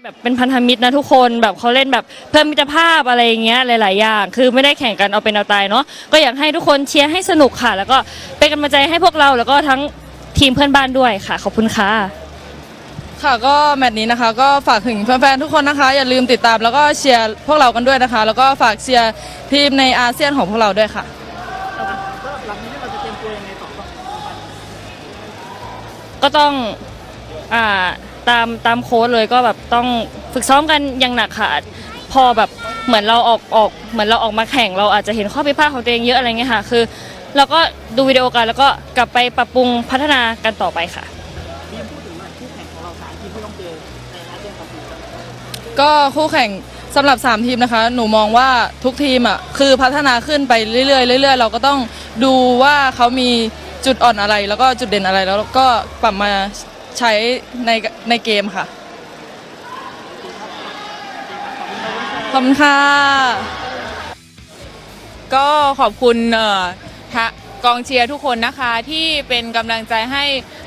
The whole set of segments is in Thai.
แบบเป็นพันธมิตรนะทุกคนแบบเขาเล่นแบบเพิ่มมิตรภาพอะไรอย่างเงี้ยหลาย ๆ อย่าง คือไม่ได้แข่งกันเอาเป็นเอาตายเนาะก็อยากให้ทุกคนเชียร์ให้สนุกค่ะ แล้วก็เป็นกำลังใจให้พวกเราแล้วก็ทั้งทีมเพื่อนบ้านด้วยค่ะ ขอบคุณค่ะ ค่ะก็แมตช์นี้นะคะ ก็ฝากถึงแฟนๆทุกคนนะคะ อย่าลืมติดตามแล้วก็เชียร์พวกเรากันด้วยนะคะ แล้วก็ฝากเชียร์ทีมในอาเซียนของพวกเราด้วยค่ะก็ต้องอ่า ตามตามโค้ดเลยก็แบบต้องฝึกซ้อมกันอย่างหนักค่ะพอแบบเหมือนเราออกออกเหมือนเราออกมาแข่ง เราอาจจะเห็นข้อผิดพลาดของตัวเองเยอะอะไรเงี้ยค่ะคือเราก็ดูวิดีโอกันแล้วก็กลับไปปรับปรุงพัฒนากันต่อไปค่ะ ก็คู่แข่งสำหรับ 3 ทีมนะคะ หนูมองว่าทุกทีมอะคือพัฒนาขึ้นไปเรื่อยๆเรื่อยๆ เราก็ต้องดูว่าเขามีจุดอ่อนอะไร แล้วก็จุดเด่นอะไรแล้วก็ปรับมา ใช้ในในเกมค่ะ ขอบคุณค่ะ ก็ขอบคุณเอ่อทะกองเชียร์ทุกคนนะคะที่เป็นกำลังใจให้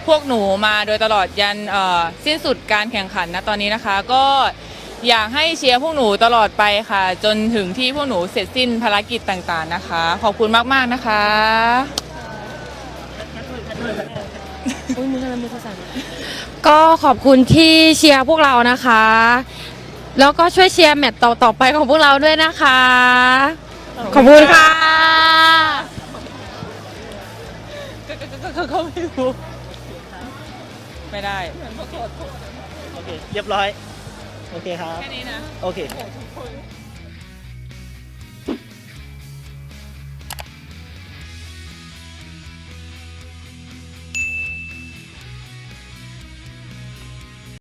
พวกหนูมาโดยตลอดยันเอ่อสิ้นสุดการแข่งขันนะตอนนี้นะคะ ก็อยากให้เชียร์พวกหนูตลอดไปค่ะ จนถึงที่พวกหนูเสร็จสิ้นภารกิจต่างๆนะคะ ขอบคุณมากๆนะคะ ก็ขอบคุณที่เชียร์พวกเรานะคะ แล้วก็ช่วยเชียร์แมตต์ต่อๆไปของพวกเราด้วยนะคะ ขอบคุณค่ะเขาไม่รู้ ไม่ได้ โอเค เรียบร้อย โอเคครับ แค่นี้นะ โอเค